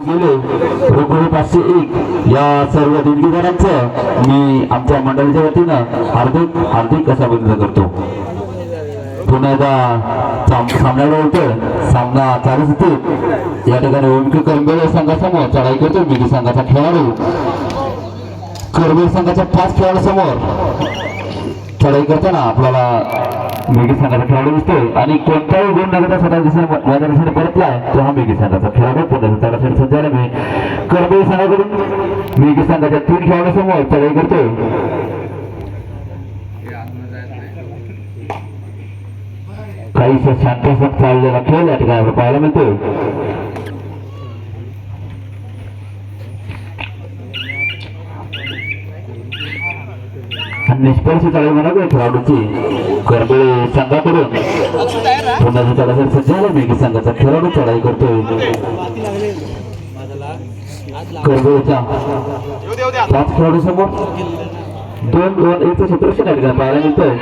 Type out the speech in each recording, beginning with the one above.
रुपये पाचशे एक. या सर्व देणगीदारांचं मी आमच्या मंडळीच्या वतीनं हार्दिक हार्दिक असा अभिनंदन करतो. पुन्हा एकदा सामन्याला होतं सामना चालूच होते. या ठिकाणी ओमकी करंबेळे संघासमोर चढाई करतो. मिगी संघाचा खेळाडू. करबेळ संघाच्या पाच खेळाडू समोर चढाई करताना आपल्याला मेघी संघाचा खेळाडू दिसतोय. आणि कोणताही गुण न करता स्वतः दिसणे माझ्या दिशेने परतलाय तो हा मेघी संघाचा खेळाडू. पुन्हा त्याला खेळ सज्जायला मी करबेळ संघाकडून मेघी संघाच्या तीन खेळाडूसमोर चढाई करतोय. काहीसा शांतसा चाललेला खेळ या ठिकाणी पाहायला मिळतोय. निष्पर्श चालू म्हणा खेळाडूची. करबेळे संघाकडून. पुन्हा त्याला जर सज्ज झाला मेघी संघाचा खेळाडू चढाई करतोय. करबेळच्या पाच खेळाडू समोर दोन दोन एक क्षेत्रक्षण या ठिकाणी पाहायला मिळतोय.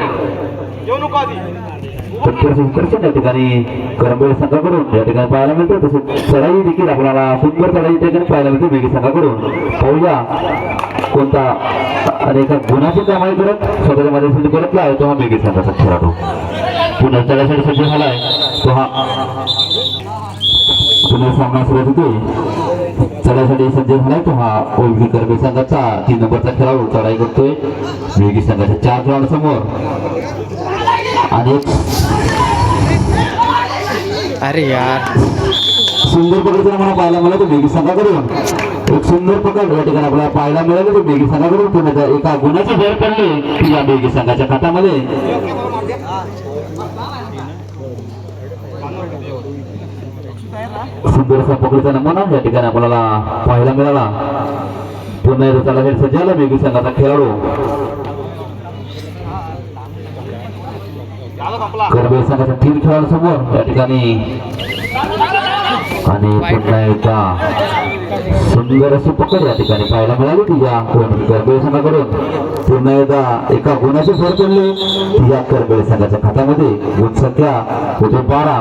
प्रत्यक्ष क्षेत्रक्षण या ठिकाणी करंबेळ संघाकडून या ठिकाणी पाहायला मिळतो तसेच चढाई देखील आपल्याला सुंदर चढाई त्या ठिकाणी पाहायला मिळते मेघी संघाकडून पाहूया कोणता आणि एका गुणाची कमाई करत स्वतःच्या माझ्या परतला आहे तो हा मेघी संघाचा खेळाडू पुन्हा चढाईसाठी सज्ज झालाय तो हा पुन्हा सामना सुरू होतोय चढाईसाठी सज्ज झालाय तो हा ओळखी करबे संघाचा तीन नंबरचा खेळाडू चढाई करतोय मेघी संघाच्या चार खेळाडू एक अरे यार. सुंदर पकडताना मला पाहायला मिळालं मेघी संघाकडून एक सुंदर पकड या ठिकाणी आपल्याला पाहायला मिळालं ते मेघी संघाकडून पुन्हा त्या एका गुणाची भर पडली की या मेघी संघाच्या खात्यामध्ये सुंदर असा पकडचा नमुना या ठिकाणी आपल्याला पाहायला मिळाला. पुन्हा त्याला सज्जाला मेघी संघाचा खेळाडू. करबे संघाच्या तीन खेळाडू समोर या ठिकाणी आणि पुन्हा एकदा सुंदर अशी पकड या ठिकाणी पाहायला मिळाली. तिच्या या करबेळ संघाकडून. पुन्हा एकदा एका गुणाची भर पडली तिच्या या करबेळ संघाच्या खात्यामध्ये गुण संख्या होते बारा.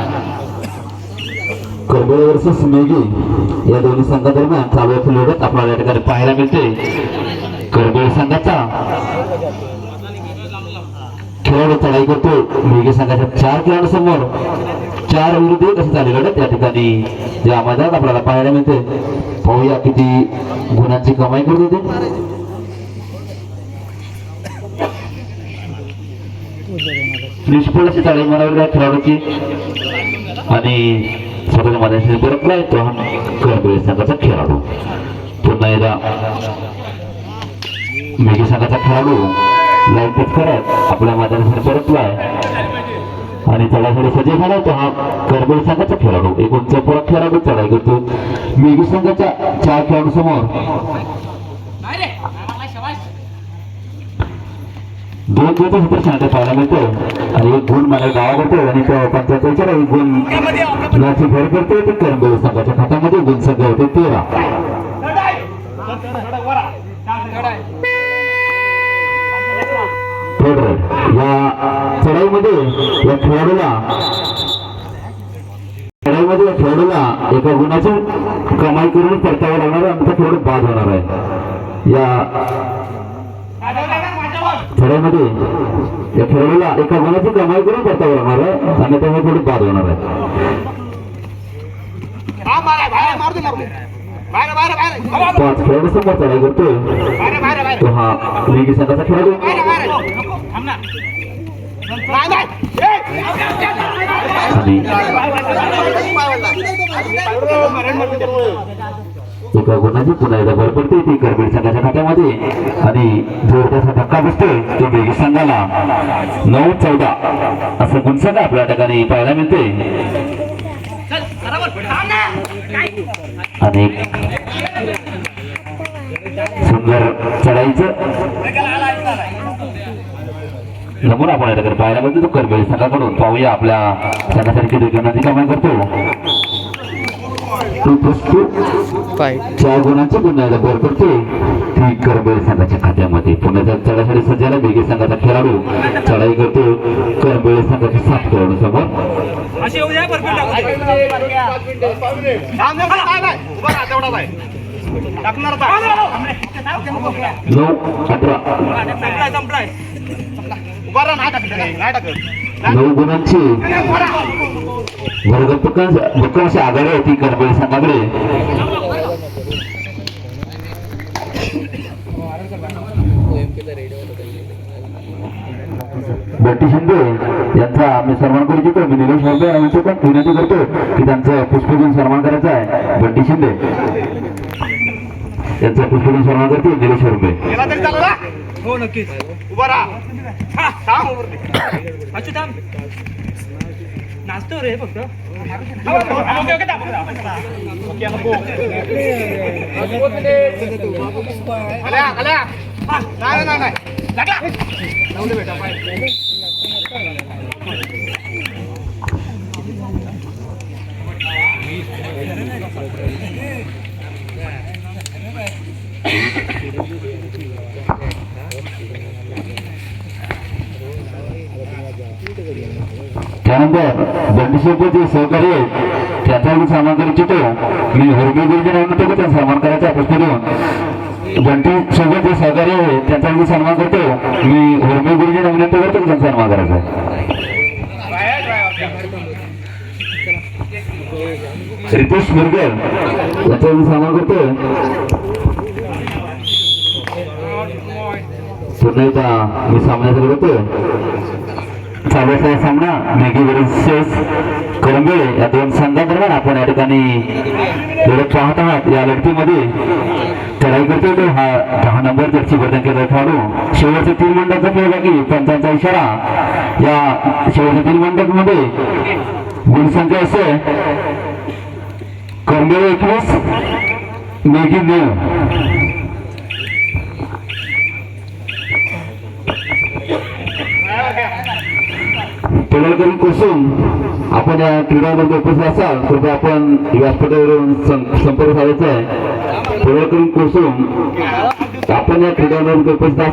करबोळे वर्सेस मेगी या दोन्ही संघादरम्यान चालू असलेली लढत आपल्याला या ठिकाणी पाहायला मिळते. करबोळे संघाचा खेळाडू चढाई करतो. मेगी संघाच्या चार खेळाडू समोर चार विरुद्ध एक असं झाली लढत या ठिकाणी या मैदानात आपल्याला पाहायला मिळते. पाहूया किती गुणांची कमाई करत होते. निष्फळ अशी चाळी म्हणावी त्या खेळाडूची. आणि स्वतःच्या माझ्याशी परतलाय तो हा करबेळ संघाचा खेळाडू. पुन्हा एकदा मेघी संघाचा खेळाडू. लाइट करत आपल्या मैदानासाठी परतलाय. आणि चढाईसाठी सज्ज झाला तो हा करबेळ संघाचा खेळाडू. एक उंच पुरा खेळाडू चढाई करतो. मेघी संघाच्या चार खेळाडू समोर दोन दोन सुपर शांत पाहायला मिळतो आणि एक गुण मला गावा करतो आणि पंचायतीच्या एक गुण याची भर करते ते करंबेळ संघाच्या खात्यामध्ये गुण संख्या होते तेरा. या चढाईमध्ये या खेळाडूला चढाईमध्ये या खेळाडूला एका गुणाची कमाई करून परतावा लागणार आहे आमचा खेळाडू बाद होणार आहे. या खेळामध्ये या खेळाडूला एका गुणाची कमाई करून परतावा लागणार आहे? आणि तेव्हा थोडी बाद होणार आहे? पाच खेळाडू समोर चढाई करतोय. तो हा लिगी संघाचा खेळाडू. आणि एका गुणाची पुन्हा एकदा भर पडते ती करबीड संघाच्या खात्यामध्ये आणि जोरदारचा धक्का बसतोय तो बेगी संघाला नऊ चौदा असं गुणसंघ आपल्या ठिकाणी पाहायला मिळते आणि सुंदर चढाईचं नमून आपण या पाहायला मिळतो तो करबेळ संघाकडून पाहूया आपल्या संघासारखी विनंती कामाई करतो. तो पुष्प चार गुणांची पुन्हा एकदा भर पडते ती करबेळ संघाच्या खात्यामध्ये. पुण्याच्या चढासाठी सज्जाला बेगी संघाचा खेळाडू चढाई करतो. करबेळ संघाचे सात खेळाडू समोर. येऊ नऊ गुणांची भरगत भक्कमशी आघाडी आहे ती करबेळ संघाकडे. बट्टी शिंदे यांचा आम्ही सन्मान करू इच्छितो. मी निलेश मोरबे आणि तो पण विनंती करतो की त्यांचा पुष्पगुण सन्मान करायचा आहे. बट्टी शिंदे यांचा पुष्पगुण सन्मान करते निलेश मोरबे हो नक्कीच. उभा राहा. थांब. अचू थांब. नाचतो रे फक्त. नाही नाही नाही. लागला. बेटा त्यानंतर बंडीशेपचे जे सहकारी आहेत त्याचा मी सन्मान करू इच्छितो. मी हरगे गुरुजी नाही म्हणतो त्यांचा सन्मान करायचा प्रश्न देऊन बंटी सोबत जे सहकार्य आहे त्यांचा मी सन्मान करतो. मी हुरबी गुरुजी नाही विनंती करतो की त्यांचा सन्मान करायचा रितेश मुरगल याचा मी सन्मान करतो. पुन्हा एकदा मी सामन्याचा करतो चालूचा सामना मेघी वर्सेस करंबेळे या दोन संघांदरम्यान आपण या ठिकाणी लढत पाहत आहात. या लढतीमध्ये चढाई करतो तो हा दहा नंबर जर्सी वर्धन केला खेळाडू. शेवटचे तीन मंडळाचा खेळ बाकी पंचांचा इशारा या शेवटच्या तीन मंडळामध्ये गुणसंख्या असे करंबेळे एकवीस मेगी नऊ. पडळकरी कुसुम आपण या क्रीडामध्ये उपस्थित असाल कृपया आपण व्यासपीठावरून संपर्क साधायचा आहे पडळकरी कुसुम आपण या क्रीडामध्ये उपस्थित